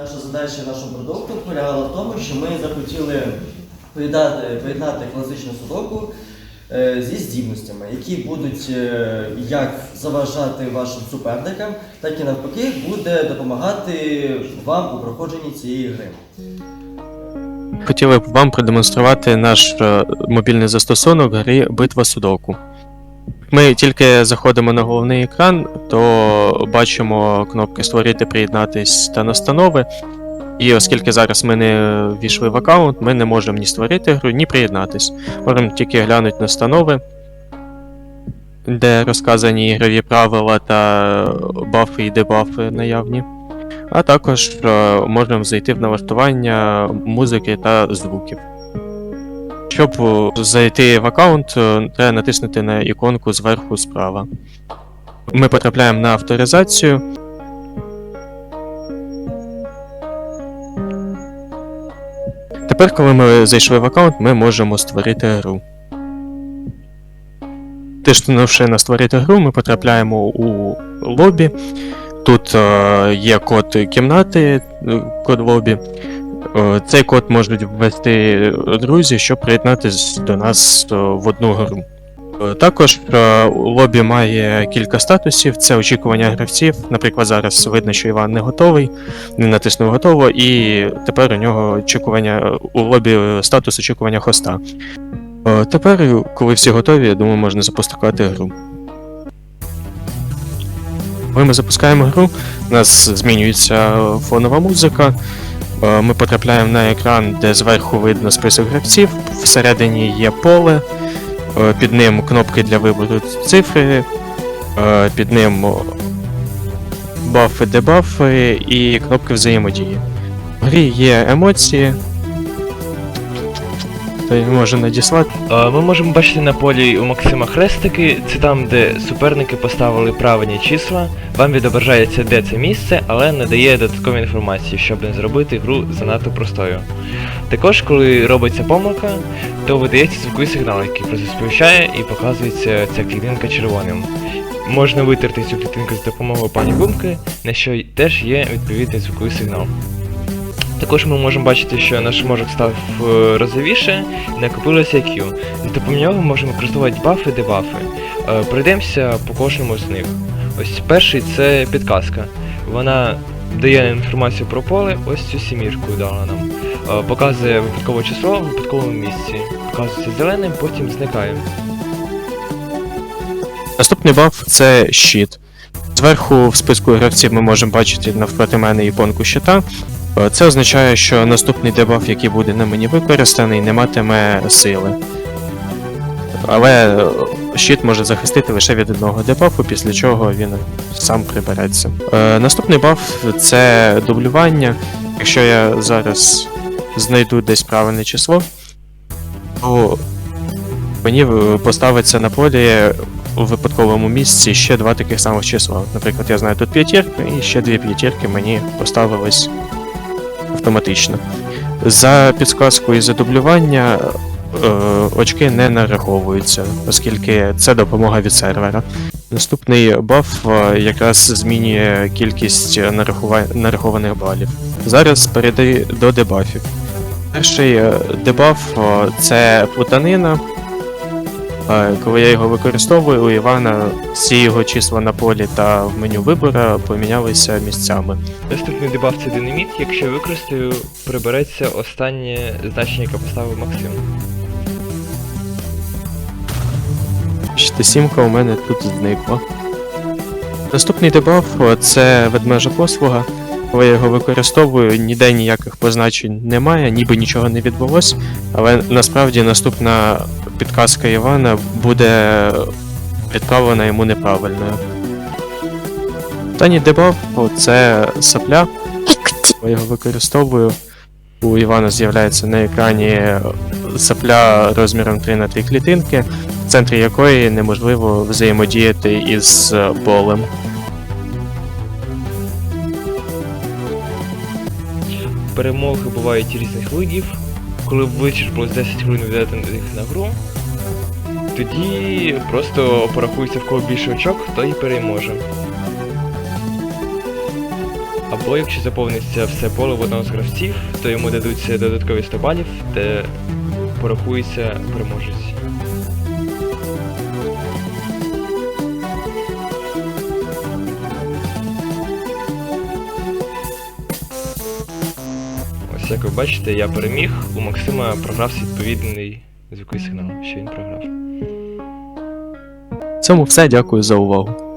Наша задача нашого продукту полягала в тому, що ми захотіли поєднати, поєднати класичну судоку е, зі здібностями, які будуть е, як заважати вашим суперникам, так і навпаки буде допомагати вам у проходженні цієї гри. Хотіли б вам продемонструвати наш е, мобільний застосунок гри Битва Судоку. Ми тільки заходимо на головний екран, то бачимо кнопки Створити, приєднатись та настанови. І оскільки зараз ми не ввійшли в аккаунт, ми не можемо ні створити гру, ні приєднатись. Можемо тільки глянути настанови, де розказані ігрові правила та бафи і дебафи наявні. А також е, можемо зайти в налаштування музики та звуків. Щоб е, зайти в аккаунт, е, треба натиснути на іконку зверху справа. Ми потрапляємо на авторизацію. Тепер, коли ми зайшли в аккаунт, ми можемо створити гру. Тиснувши на створити гру, ми потрапляємо у лобі. Тут е, є код кімнати, код лобі. Е, Цей код можуть ввести друзі, щоб приєднатися до нас е, в одну гру. Е, Також лобі має кілька статусів: це очікування гравців. Наприклад, зараз видно, що Іван не готовий, не натиснув готово, і тепер у нього очікування у лобі статус очікування хоста. Тепер, коли всі готові, я думаю, можна запускати гру. Коли ми запускаємо гру, у нас змінюється фонова музика. Е, Ми потрапляємо на екран, де зверху видно список гравців, всередині є поле, е, під ним кнопки для вибору цифри, е, під ним бафи, дебафи і кнопки взаємодії. В грі є емоції. То надіслати. Ми можемо бачити на полі у Максима хрестики, це там, де суперники поставили правильні числа. Вам відображається, де це місце, але не дає додаткової інформації, щоб не зробити гру занадто простою. Також, коли робиться помилка, то видається звуковий сигнал, який просто сповіщає і показується ця клітинка червоним. Можна витерти цю клітинку з допомогою пані гумки, на що теж є відповідний звуковий сигнал. Також ми можемо бачити, що наш мозок став е, розовіше і накопилося IQ. Допомогою нього можемо використовувати бафи, дебафи. Е, Пройдемося по кожному з них. Ось перший це підказка. Вона дає інформацію про поле, ось цю сімірку дала нам. Е, Показує випадкове число в випадковому місці. Показується зеленим, потім зникає. Наступний баф це щит. Зверху в списку гравців ми можемо бачити навпроти мене іконку щита. Е, Це означає, що наступний дебаф, який буде на мені використаний, не матиме сили. Але е, щит може захистити лише від одного дебафу, після чого він сам прибереться. Е, Наступний баф це дублювання. Якщо я зараз знайду десь правильне число, то мені поставиться на полі у випадковому місці ще два таких самих числа. Наприклад, я знаю тут п'ятірка, і ще дві п'ятірки мені поставились автоматично. За підсказку і за дублювання е, очки не нараховуються, оскільки це допомога від сервера. Наступний баф е, якраз змінює кількість нарахува- нарахованих балів. Зараз перейди до дебафів. Перший е, дебаф е, це плутанина. Коли я його використовую, у Івана всі його числа на полі та в меню вибору помінялися місцями. Наступний дебаф це динаміт. Якщо я використаю, прибереться останнє значення, яке поставив Максим. Сімка у мене тут зникла. Наступний дебаф це ведмежа послуга. Коли я його використовую, ніде ніяких позначень немає, ніби нічого не відбулось, але насправді наступна підказка Івана буде відправлена йому неправильною. Останній дебаф це сапля. Я його використовую, у Івана з'являється на екрані сапля розміром 3 на 3 клітинки в центрі якої неможливо взаємодіяти із полем. Перемоги бувають різних видів. Коли вичерпалось 10 хвилин віддати їх на гру, тоді просто порахується в кого більше очок, то і переможе. Або якщо заповниться все поле в одного з гравців, то йому дадуться додаткові 100 балів, де порахується переможець. Як ви бачите, я переміг, у Максима програвся відповідний звуковий сигнал, що він програв. В цьому все, дякую за увагу.